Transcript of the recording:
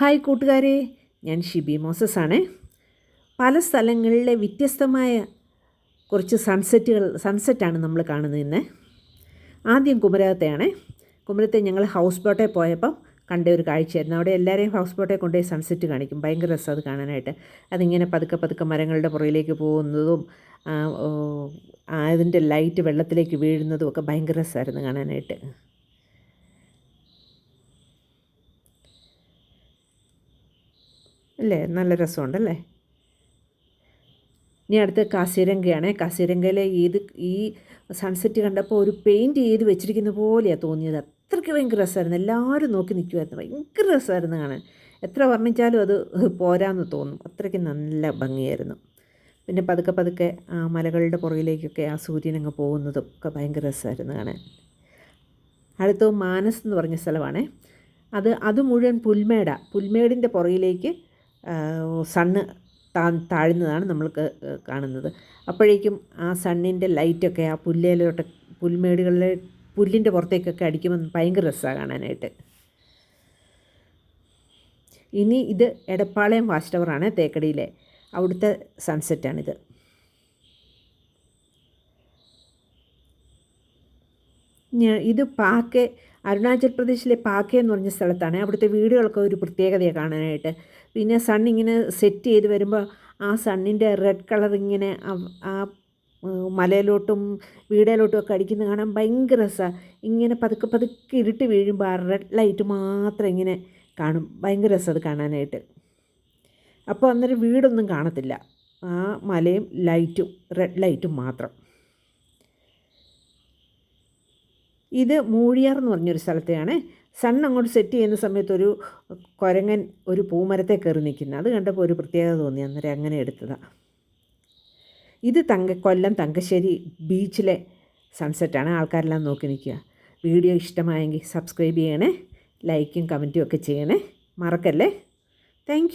Hi കൂട്ടുകാരെ ഞാൻ Shibi Moses ആണ്. പല സ്ഥലങ്ങളിലെ വ്യത്യസ്തമായ കുറച്ച് സൺസെറ്റുകൾ സൺസെറ്റാണ് നമ്മൾ കാണുന്നത് ഇന്ന്. ആദ്യം കുമരകത്തെയാണ്. കുമരത്തെ ഞങ്ങൾ ഹൗസ് ബോട്ടിൽ പോയപ്പം കണ്ട ഒരു കാഴ്ചയായിരുന്നു. അവിടെ എല്ലാവരെയും ഹൗസ് ബോട്ടിൽ കൊണ്ടുപോയി സൺസെറ്റ് കാണിക്കും. ഭയങ്കര രസം അത് കാണാനായിട്ട്. അതിങ്ങനെ പതുക്കെ പതുക്കെ മരങ്ങളുടെ പുറയിലേക്ക് പോകുന്നതും അതിന്റെ ലൈറ്റ് വെള്ളത്തിലേക്ക് വീഴുന്നതും ഒക്കെ ഭയങ്കര രസമായിരുന്നു കാണാനായിട്ട്. അല്ലേ? നല്ല രസമുണ്ടല്ലേ? ഇനി അടുത്ത് കാസിരംഗയാണ്. കാസിരംഗയിലെ ഏത് ഈ സൺസെറ്റ് കണ്ടപ്പോൾ ഒരു പെയിന്റ് ചെയ്ത് വെച്ചിരിക്കുന്ന പോലെയാണ് തോന്നിയത്. അത്രയ്ക്ക് ഭയങ്കര രസമായിരുന്നു. എല്ലാവരും നോക്കി നിൽക്കുമായിരുന്നു ഭയങ്കര രസമായിരുന്നു കാണാൻ. എത്ര വർണിച്ചാലും അത് പോരാന്ന് തോന്നും. അത്രയ്ക്ക് നല്ല ഭംഗിയായിരുന്നു. പിന്നെ പതുക്കെ പതുക്കെ ആ മലകളുടെ പുറകിലേക്കൊക്കെ ആ സൂര്യൻ അങ്ങ് പോകുന്നതും ഒക്കെ ഭയങ്കര രസമായിരുന്നു കാണാൻ. അടുത്ത് മാനസ് എന്ന് പറഞ്ഞ സ്ഥലമാണ്. അത് അത് മുഴുവൻ പുൽമേട. പുൽമേടിന്റെ പുറകിലേക്ക് സണ്ണ് താ താഴുന്നതാണ് നമ്മൾ കാണുന്നത്. അപ്പോഴേക്കും ആ സണ്ണിന്റെ ലൈറ്റൊക്കെ ആ പുല്ലേലോട്ട് പുൽമേടുകളിലെ പുല്ലിന്റെ പുറത്തേക്കൊക്കെ അടിക്കുമ്പോൾ ഭയങ്കര രസമാണ് കാണാനായിട്ട്. ഇനി ഇത് എടപ്പാളയം വാച്ച് ടവറാണ് തേക്കടിയിലെ അവിടുത്തെ സൺസെറ്റാണിത്. ഇത് പാക്കെ അരുണാചൽ പ്രദേശിലെ പാക്കെ എന്ന് പറഞ്ഞ സ്ഥലത്താണ്. അവിടുത്തെ വീടുകളൊക്കെ ഒരു പ്രത്യേകതയാണ് കാണാനായിട്ട്. പിന്നെ സൺ ഇങ്ങനെ സെറ്റ് ചെയ്ത് വരുമ്പോൾ ആ സണ്ണിന്റെ റെഡ് കളർ ഇങ്ങനെ ആ മലയിലോട്ടും വീടിലോട്ടും ഒക്കെ അടിക്കുന്നത് കാണാൻ ഭയങ്കര രസമാണ് ഇങ്ങനെ പതുക്കെ പതുക്കെ ഇരുട്ട് വീഴുമ്പോൾ ആ റെഡ് ലൈറ്റ് മാത്രം ഇങ്ങനെ കാണും. ഭയങ്കര രസം അത് കാണാനായിട്ട്. അപ്പോൾ അന്നേരം വീടൊന്നും കാണത്തില്ല. ആ മലയും ലൈറ്റും റെഡ് ലൈറ്റും മാത്രം. ഇത് മൂഴിയാർ എന്ന് പറഞ്ഞൊരു സ്ഥലത്തെയാണ്. സൺ അങ്ങോട്ട് സെറ്റ് ചെയ്യുന്ന സമയത്ത് ഒരു കുരങ്ങൻ ഒരു പൂമരത്തെ കയറി നിൽക്കുന്നത് അത് കണ്ടപ്പോൾ ഒരു പ്രത്യേകത തോന്നി. അന്നേരം അങ്ങനെ എടുത്തതാണ് ഇത് തങ്ക കൊല്ലം തങ്കശ്ശേരി ബീച്ചിലെ സൺസെറ്റാണ് ആൾക്കാരെല്ലാം നോക്കി നിൽക്കുക. വീഡിയോ ഇഷ്ടമായെങ്കിൽ സബ്സ്ക്രൈബ് ചെയ്യണേ. ലൈക്കും കമന്റും ഒക്കെ ചെയ്യണേ. മറക്കല്ലേ? താങ്ക്